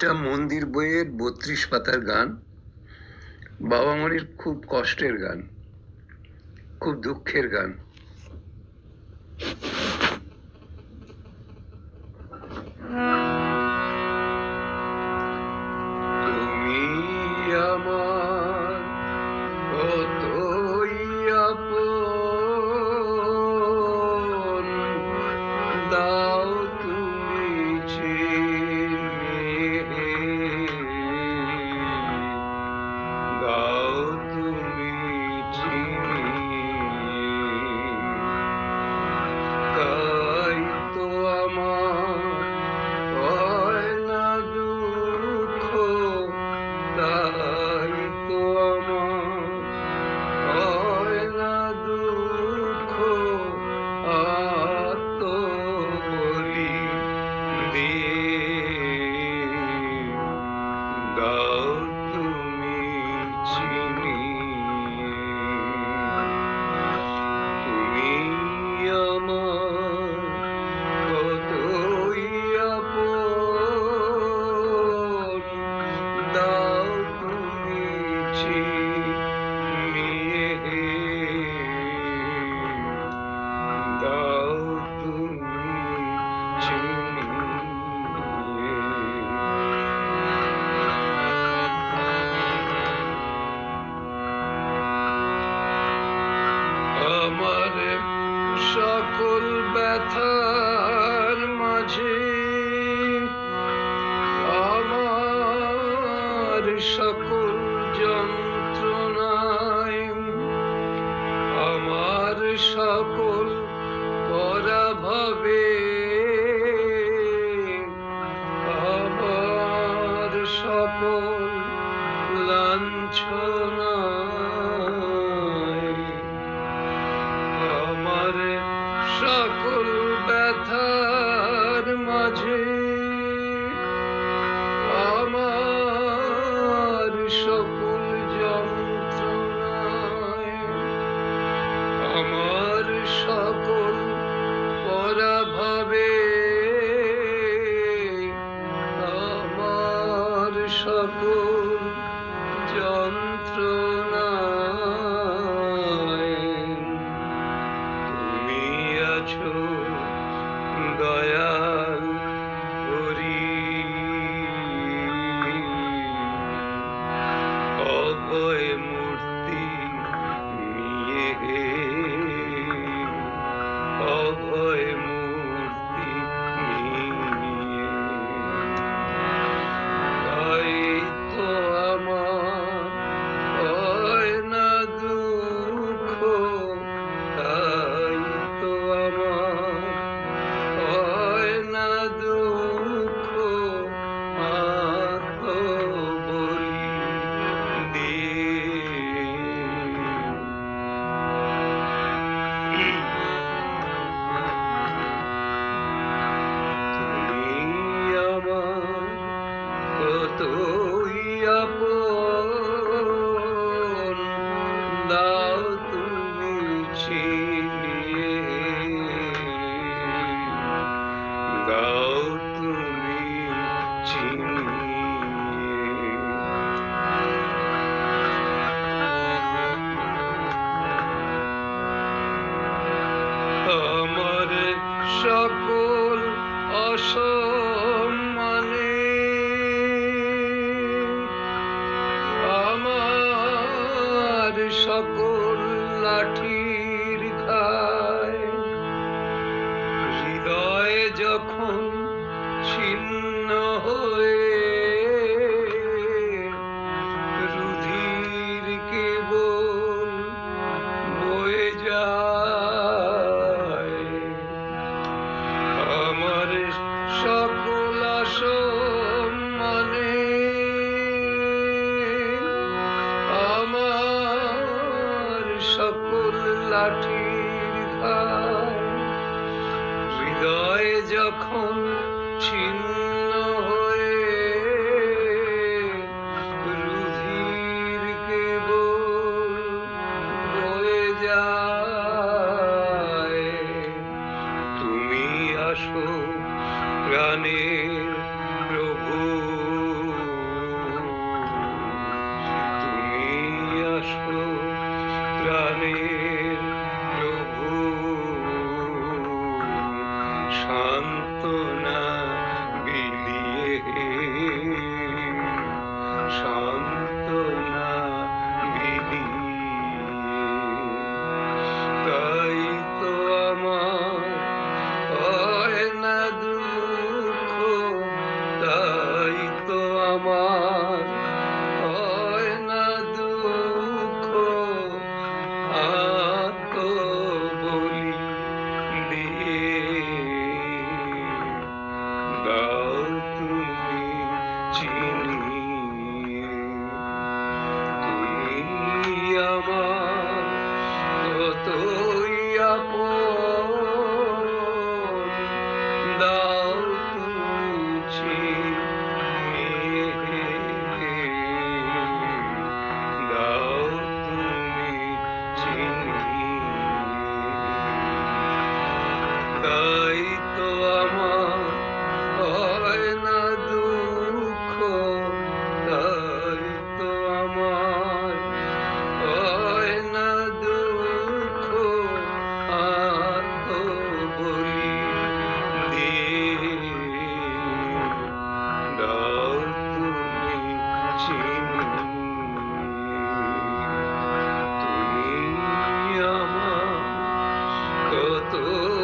এটা মন্দির বইয়ের বত্রিশ পাতার গান। বাবা মনির খুব কষ্টের গান খুব দুঃখের গান। সকল True. ছিন্ন হয়ে রুধির কেবল বয়ে যায়। আমার সকল সম্মানে আমার সকল লাঠির ঘা হৃদয়ে যখন Hare तू